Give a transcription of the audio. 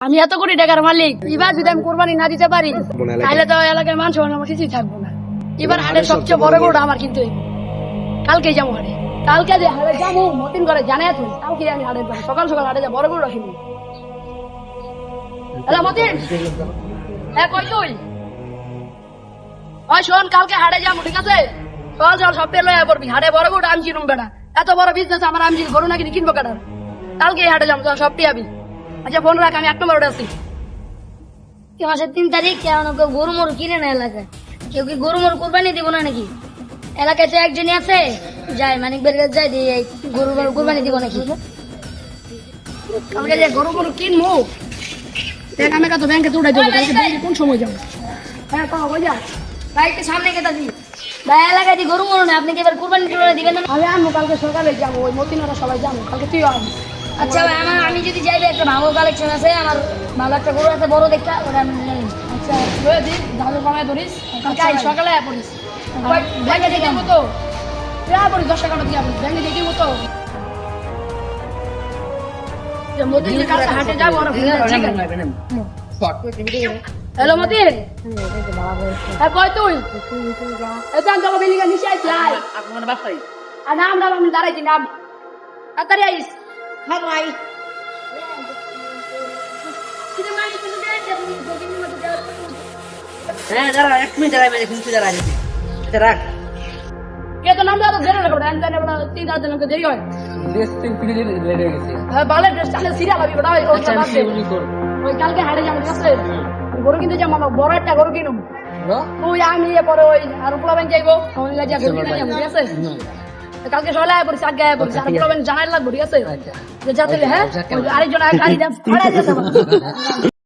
আমি এত কোটি টাকার মালিক এবার যদি আমি কোরবানি না দিতে পারি তাহলে তো এলাকায় মানুষ আমার কিছুই থাকব না। এবার হাটের সবচেয়ে বড় গরুটা আমার কিন্তু এই। কালকে যাব হাটে। কালকে যে হাটে যাব মতিন করে জানে তুই কালকে আমি হাটে যাব সকাল সকাল হাটে যাব বড় গরু রাখিনি হ্যালো মতিন। হ্যাঁ কই তুই? ওই শোন কালকে হাটে যাব ঠিক আছে? চল চল সব পেলে পড়বি। হাটে বড় গরু আমি কিনুম বেটা। এত বড় বিজনেস আমার আমি গরু না কিনে কিনবো কাটার কালকে হাটে যাব চল সব টিয়াবি। আচ্ছা ফোন রাখ আমি এক নম্বর আছি। কি মাসের তিন তারিখ কেন কেউ গরু মরু কিনে না এলাকায়। কেউ কি গরু মরু কোরবানি দিব না নাকি? এলাকায় তো একজনই আছে যাই মানিক বের কাছে যাই দিয়ে গরু মরু কোরবানি দিব নাকি? কালকে যে গরু গরু কিনবো দেখ আমি কত ব্যাংকে উঠাই দেবো ব্যাংকে কোন সময় যাব? হ্যাঁ ওই যা। বাইকটা সামনে কেটে দিই ভাই এলাকায় দিয়ে গরু মরু না আপনি কি এবার কোরবানি টোরবানি দিবেন না? আমি আনব কালকে সকালে যাব ওই মতিনরা সবাই যাব কালকে তুইও আসবি আচ্ছা ভাই আমার আমি যদি যাইবে একটা ভালো কালেকশন আছে আমার ভালো একটা গরু আছে বড় দেখা ওটা আমি নিয়ে নিই। আচ্ছা দিস কমায় ধরিস। সকালে পড়িস। ব্যাংকে তো। তুই পড়িস দশ টাকা দিয়ে ব্যাংকে হাটে যাব হ্যালো হ্যাঁ কই তুই? এটা এর নিচে আইস আর নাম নাম আমি দাঁড়াইছি নাম তাড়াতাড়ি আইস। হ্যাঁ কিন্তু। হ্যাঁ দাঁড়া এক মিনিট দাঁড়াই মানে শুনছি দাঁড়াই এটা রাখ। কে তো নাম দাও দেরি লাগবে আমি জানি ওটা তিন চার জনকে দেরি হয়। ড্রেস তিন পিড়ি লেগে গেছে। হ্যাঁ ভালো ড্রেস চালে সিরিয়াল হবে ওটা ওই আচ্ছা ওই কালকে যাব গরু কিনতে যাব আমার বড় একটা গরু কিনুম। বলো? তুই আমি পরে ওই আর উপলা ব্যাংক যাইবো। ওই ঠিক আছে? হুম। তো কালকে সকালে আয় পড়ছি আগে আয় পড়িস আর উপলা জানাই লাগবো ঠিক আছে? যে যাতে হ্যাঁ আরেকজন আয় গাড়ি যেতে